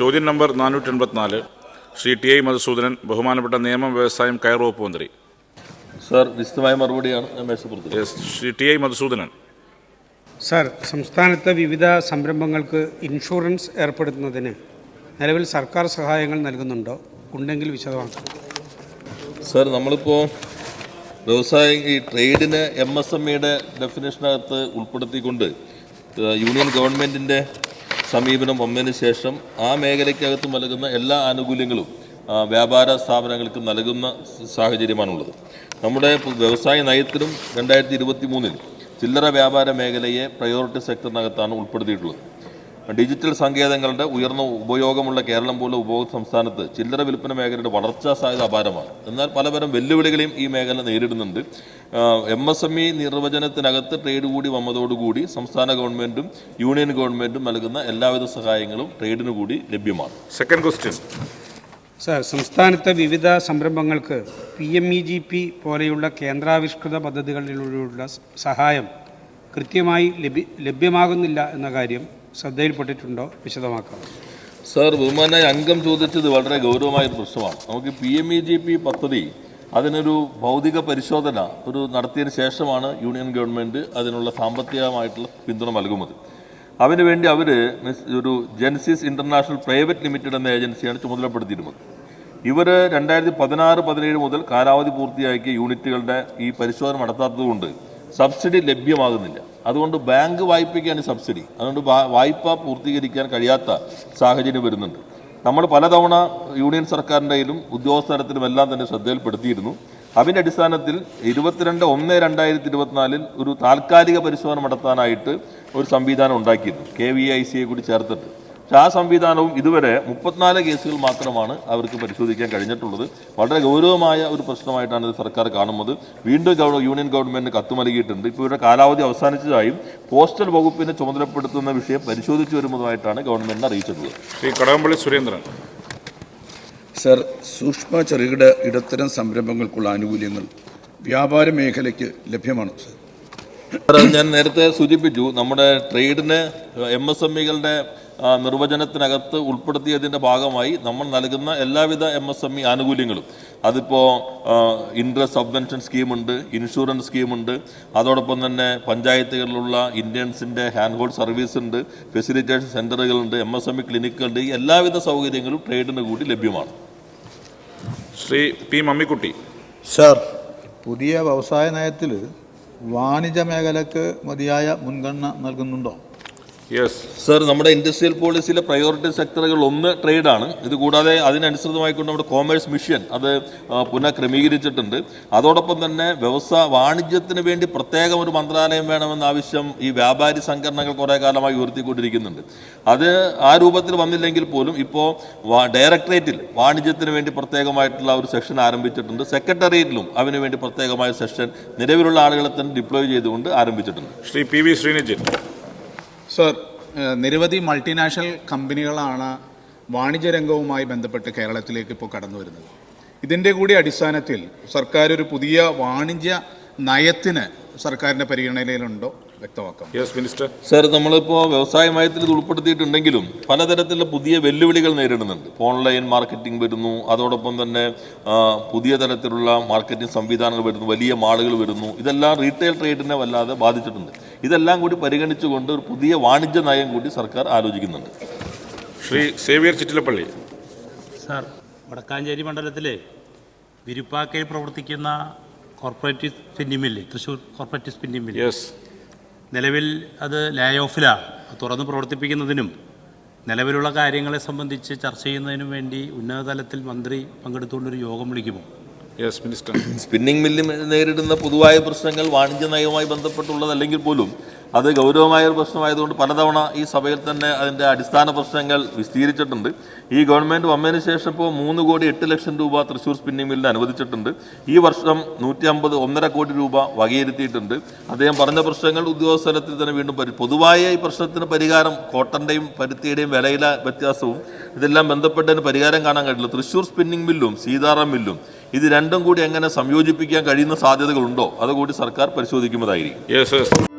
ചോദ്യം നമ്പർ നാനൂറ്റി എൺപത്തിനാല് ശ്രീ ടി ഐ മധുസൂദനൻ ബഹുമാനപ്പെട്ട നിയമം വ്യവസായം കയർ വകുപ്പ് മന്ത്രി. സർ വിശദമായ മറുപടിയാണ് ഞാൻ മേശപ്പുറത്ത് yes Shri T I Madhusoodanan. Sir സംസ്ഥാനത്തെ വിവിധ സംരംഭങ്ങൾക്ക് ഇൻഷുറൻസ് ഏർപ്പെടുത്തുന്നതിന് നിലവിൽ സർക്കാർ സഹായങ്ങൾ നൽകുന്നുണ്ടോ? ഉണ്ടെങ്കിൽ വിശദമാക്കും. സർ നമ്മളിപ്പോൾ വ്യവസായ ഈ ട്രേഡിന് എം എസ് എം ഇയുടെ ഡെഫിനേഷനകത്ത് ഉൾപ്പെടുത്തിക്കൊണ്ട് യൂണിയൻ ഗവൺമെന്റിന്റെ സമീപനം വന്നതിന് ശേഷം ആ മേഖലയ്ക്കകത്ത് നൽകുന്ന എല്ലാ ആനുകൂല്യങ്ങളും വ്യാപാര സ്ഥാപനങ്ങൾക്ക് നൽകുന്ന സാഹചര്യമാണുള്ളത്. നമ്മുടെ വ്യവസായ നയത്തിലും രണ്ടായിരത്തി ഇരുപത്തി മൂന്നിൽ ചില്ലറ വ്യാപാര മേഖലയെ പ്രയോറിറ്റി സെക്ടറിനകത്താണ് ഉൾപ്പെടുത്തിയിട്ടുള്ളത്. ഡിജിറ്റൽ സങ്കേതങ്ങളുടെ ഉയർന്ന ഉപയോഗമുള്ള കേരളം പോലെ ഉപഭോക്തൃ സംസ്ഥാനത്ത് ചില്ലറ വിൽപ്പന മേഖലയുടെ വളർച്ചാ സാധ്യത അപാരമാണ്. എന്നാൽ പലതരം വെല്ലുവിളികളെയും ഈ മേഖല നേരിടുന്നുണ്ട്. എം എസ് എം ഇ നിർവചനത്തിനകത്ത് ട്രേഡ് കൂടി വന്നതോടുകൂടി സംസ്ഥാന ഗവൺമെന്റും യൂണിയൻ ഗവൺമെന്റും നൽകുന്ന എല്ലാവിധ സഹായങ്ങളും ട്രേഡിന് കൂടി ലഭ്യമാണ്. സെക്കൻഡ് ക്വസ്റ്റ്യൻ സർ സംസ്ഥാനത്തെ വിവിധ സംരംഭങ്ങൾക്ക് P M E G P പോലെയുള്ള കേന്ദ്രാവിഷ്കൃത പദ്ധതികളിലൂടെയുള്ള സഹായം കൃത്യമായി ലഭ്യമാകുന്നില്ല എന്ന കാര്യം ശ്രദ്ധയിൽപ്പെട്ടിട്ടുണ്ടോ? വിശദമാക്കാം. സാർ ബഹുമാനായ അംഗം ചോദിച്ചത് വളരെ ഗൗരവമായ പ്രശ്നമാണ്. നമുക്ക് P M E G P പദ്ധതി അതിനൊരു ഭൗതിക പരിശോധന ഒരു നടത്തിയതിന് ശേഷമാണ് യൂണിയൻ ഗവൺമെന്റ് അതിനുള്ള സാമ്പത്തികമായിട്ടുള്ള പിന്തുണ നൽകുന്നത്. അതിനുവേണ്ടി അവർ ഒരു ജെൻസിസ് ഇന്റർനാഷണൽ പ്രൈവറ്റ് ലിമിറ്റഡ് എന്ന ഏജൻസിയാണ് ചുമതലപ്പെടുത്തിയിരുന്നത്. ഇവർ രണ്ടായിരത്തി പതിനാറ് പതിനേഴ് മുതൽ കാലാവധി പൂർത്തിയാക്കിയ യൂണിറ്റുകളുടെ ഈ പരിശോധന നടത്താത്തതുകൊണ്ട് സബ്സിഡി ലഭ്യമാകുന്നില്ല. അതുകൊണ്ട് ബാങ്ക് വായ്പയ്ക്കാണ് സബ്സിഡി. അതുകൊണ്ട് വായ്പ പൂർത്തീകരിക്കാൻ കഴിയാത്ത സാഹചര്യം വരുന്നുണ്ട്. നമ്മൾ പലതവണ യൂണിയൻ സർക്കാരിന്റെ കയ്യിലും ഉദ്യോഗസ്ഥ എല്ലാം തന്നെ ശ്രദ്ധയിൽപ്പെടുത്തിയിരുന്നു. അതിന്റെ അടിസ്ഥാനത്തിൽ ഇരുപത്തിരണ്ട് ഒന്ന് രണ്ടായിരത്തി ഇരുപത്തിനാലിൽ ഒരു താൽക്കാലിക പരിശോധന നടത്താനായിട്ട് ഒരു സംവിധാനം ഉണ്ടാക്കിയിരുന്നു. കെ വി ഐ സിയെ കൂടി ചേർത്തിട്ട്. പക്ഷേ ആ സംവിധാനവും ഇതുവരെ മുപ്പത്തിനാല് കേസുകൾ മാത്രമാണ് അവർക്ക് പരിശോധിക്കാൻ കഴിഞ്ഞിട്ടുള്ളത്. വളരെ ഗൗരവമായ ഒരു പ്രശ്നമായിട്ടാണ് ഇത് സർക്കാർ കാണുന്നത്. വീണ്ടും ഗവ യൂണിയൻ ഗവൺമെന്റ് കത്ത് നൽകിയിട്ടുണ്ട് ഇപ്പോൾ ഇവരുടെ കാലാവധി അവസാനിച്ചതായും പോസ്റ്റൽ വകുപ്പിനെ ചുമതലപ്പെടുത്തുന്ന വിഷയം പരിശോധിച്ചു വരുന്നതായിട്ടാണ് ഗവൺമെന്റ് അറിയിച്ചിട്ടുള്ളത്. ശ്രീ കടകംപള്ളി സുരേന്ദ്രൻ. സർ സൂക്ഷ്മ ചെറുകിട ഇടത്തരം സംരംഭങ്ങൾക്കുള്ള ആനുകൂല്യങ്ങൾ വ്യാപാര മേഖലയ്ക്ക് ലഭ്യമാണോ സർ? ഞാൻ നേരത്തെ സൂചിപ്പിച്ചു നമ്മുടെ ട്രേഡിന് എം എസ് എം ഇകളുടെ നിർവചനത്തിനകത്ത് ഉൾപ്പെടുത്തിയതിന്റെ ഭാഗമായി നമ്മൾ നൽകുന്ന എല്ലാവിധ എം എസ് എം ഇ ആനുകൂല്യങ്ങളും. അതിപ്പോൾ ഇൻട്രസ്റ്റ് സബ്വെൻഷൻ സ്കീമുണ്ട് ഇൻഷുറൻസ് സ്കീമുണ്ട് അതോടൊപ്പം തന്നെ പഞ്ചായത്തുകളിലുള്ള ഇന്ത്യൻസിന്റെ ഹാൻഡ് ഹോൾഡ് സർവീസ് ഉണ്ട് ഫെസിലിറ്റേഷൻ സെന്ററുകളുണ്ട് എം എസ് എം ഇ ക്ലിനിക്കുകളുണ്ട് ഈ എല്ലാവിധ സൗകര്യങ്ങളും ട്രേഡിന് കൂടി ലഭ്യമാണ്. ശ്രീ പി മമ്മിക്കുട്ടി. സർ പുതിയ വ്യവസായ നയത്തിൽ വാണിജ്യ മേഖലക്ക് മതിയായ മുൻഗണന നൽകുന്നുണ്ടോ? സർ നമ്മുടെ ഇൻഡസ്ട്രിയൽ പോളിസിയിലെ പ്രയോറിറ്റി സെക്ടറുകൾ ഒന്ന് ട്രേഡാണ് ഇത് കൂടാതെ അതിനനുസൃതമായിക്കൊണ്ട് നമ്മുടെ കോമേഴ്സ് മിഷൻ അത് പുനഃക്രമീകരിച്ചിട്ടുണ്ട് അതോടൊപ്പം തന്നെ വ്യവസായ വാണിജ്യത്തിന് വേണ്ടി പ്രത്യേകം ഒരു മന്ത്രാലയം വേണമെന്ന ആവശ്യം ഈ വ്യാപാരി സംഘടനകൾ കുറേ കാലമായി ഉയർത്തിക്കൊണ്ടിരിക്കുന്നുണ്ട്. അത് ആ രൂപത്തിൽ വന്നില്ലെങ്കിൽ പോലും ഇപ്പോൾ ഡയറക്ടറേറ്റിൽ വാണിജ്യത്തിന് വേണ്ടി പ്രത്യേകമായിട്ടുള്ള ഒരു സെക്ഷൻ ആരംഭിച്ചിട്ടുണ്ട്. സെക്രട്ടേറിയറ്റിലും അതിനു വേണ്ടി പ്രത്യേകമായ സെക്ഷൻ നിലവിലുള്ള ആളുകളെ തന്നെ ഡിപ്ലോയ് ചെയ്തുകൊണ്ട് ആരംഭിച്ചിട്ടുണ്ട്. Shri P V Srinijin. Sir നിരവധി മൾട്ടിനാഷണൽ കമ്പനികളാണ് വാണിജ്യ രംഗവുമായി ബന്ധപ്പെട്ട് കേരളത്തിലേക്ക് ഇപ്പോൾ കടന്നു വരുന്നത്. ഇതിന്റെ കൂടി അടിസ്ഥാനത്തിൽ സർക്കാർ ഒരു പുതിയ വാണിജ്യ നയത്തിന് സർക്കാരിന്റെ പരിഗണനയിലുണ്ടോ? വ്യക്തമാക്കാം. യെസ് മിനിസ്റ്റർ സർ നമ്മളിപ്പോൾ വ്യവസായ നയത്തിൽ ഇത് ഉൾപ്പെടുത്തിയിട്ടുണ്ടെങ്കിലും പലതരത്തിലുള്ള പുതിയ വെല്ലുവിളികൾ നേരിടുന്നുണ്ട്. ഓൺലൈൻ മാർക്കറ്റിംഗ് വരുന്നു അതോടൊപ്പം തന്നെ പുതിയ തരത്തിലുള്ള മാർക്കറ്റിംഗ് സംവിധാനങ്ങൾ വരുന്നു വലിയ മാളുകൾ വരുന്നു. ഇതെല്ലാം റീറ്റെയിൽ ട്രേഡിനെ വല്ലാതെ ബാധിച്ചിട്ടുണ്ട്. ഇതെല്ലാം കൂടി പരിഗണിച്ചുകൊണ്ട് ഒരു പുതിയ വാണിജ്യ നയം കൂടി സർക്കാർ ആലോചിക്കുന്നുണ്ട്. ശ്രീ സേവിയർ ചിറ്റിലപ്പള്ളി. സർ വടക്കാഞ്ചേരി മണ്ഡലത്തിലെ വിരുപ്പാക്കയിൽ പ്രവർത്തിക്കുന്ന corporative spinning mill Thrissur corporative spinning mill yes നിലവിൽ അത് ലേ. ഓഫിലാണ് തുറന്ന് പ്രവർത്തിപ്പിക്കുന്നതിനും നിലവിലുള്ള കാര്യങ്ങളെ സംബന്ധിച്ച് ചർച്ച ചെയ്യുന്നതിനും വേണ്ടി ഉന്നതതലത്തിൽ മന്ത്രി പങ്കെടുത്തുകൊണ്ടൊരു യോഗം വിളിക്കുമോ? യെസ് മിനിസ്റ്റർ സ്പിന്നിംഗ് മില്ല് നേരിടുന്ന പൊതുവായ പ്രശ്നങ്ങൾ വാണിജ്യ നയവുമായി ബന്ധപ്പെട്ടുള്ളതല്ലെങ്കിൽ പോലും അത് ഗൗരവമായ ഒരു പ്രശ്നമായതുകൊണ്ട് പലതവണ ഈ സഭയിൽ തന്നെ അതിന്റെ അടിസ്ഥാന പ്രശ്നങ്ങൾ വിസ്തീരിച്ചിട്ടുണ്ട്. ഈ ഗവൺമെന്റ് വന്നതിന് ശേഷം ഇപ്പോൾ മൂന്ന് കോടി എട്ട് ലക്ഷം രൂപ തൃശ്ശൂർ സ്പിന്നിംഗ് മില്ലിന് അനുവദിച്ചിട്ടുണ്ട്. ഈ വർഷം നൂറ്റി അമ്പത് ഒന്നര കോടി രൂപ വകയിരുത്തിയിട്ടുണ്ട്. അദ്ദേഹം പറഞ്ഞ പ്രശ്നങ്ങൾ ഉദ്യോഗസ്ഥലത്തിൽ തന്നെ വീണ്ടും പരി പൊതുവായ ഈ പ്രശ്നത്തിന് പരിഹാരം കോട്ടന്റെയും പരുത്തിയുടെയും വിലയിലെ വ്യത്യാസവും ഇതെല്ലാം ബന്ധപ്പെട്ടതിന് പരിഹാരം കാണാൻ കഴിയില്ല. തൃശ്ശൂർ സ്പിന്നിംഗ് മില്ലും സീതാറാം മില്ലും ഇത് രണ്ടും കൂടി എങ്ങനെ സംയോജിപ്പിക്കാൻ കഴിയുന്ന സാധ്യതകളുണ്ടോ? അതുകൂടി സർക്കാർ പരിശോധിക്കുന്നതായിരിക്കും.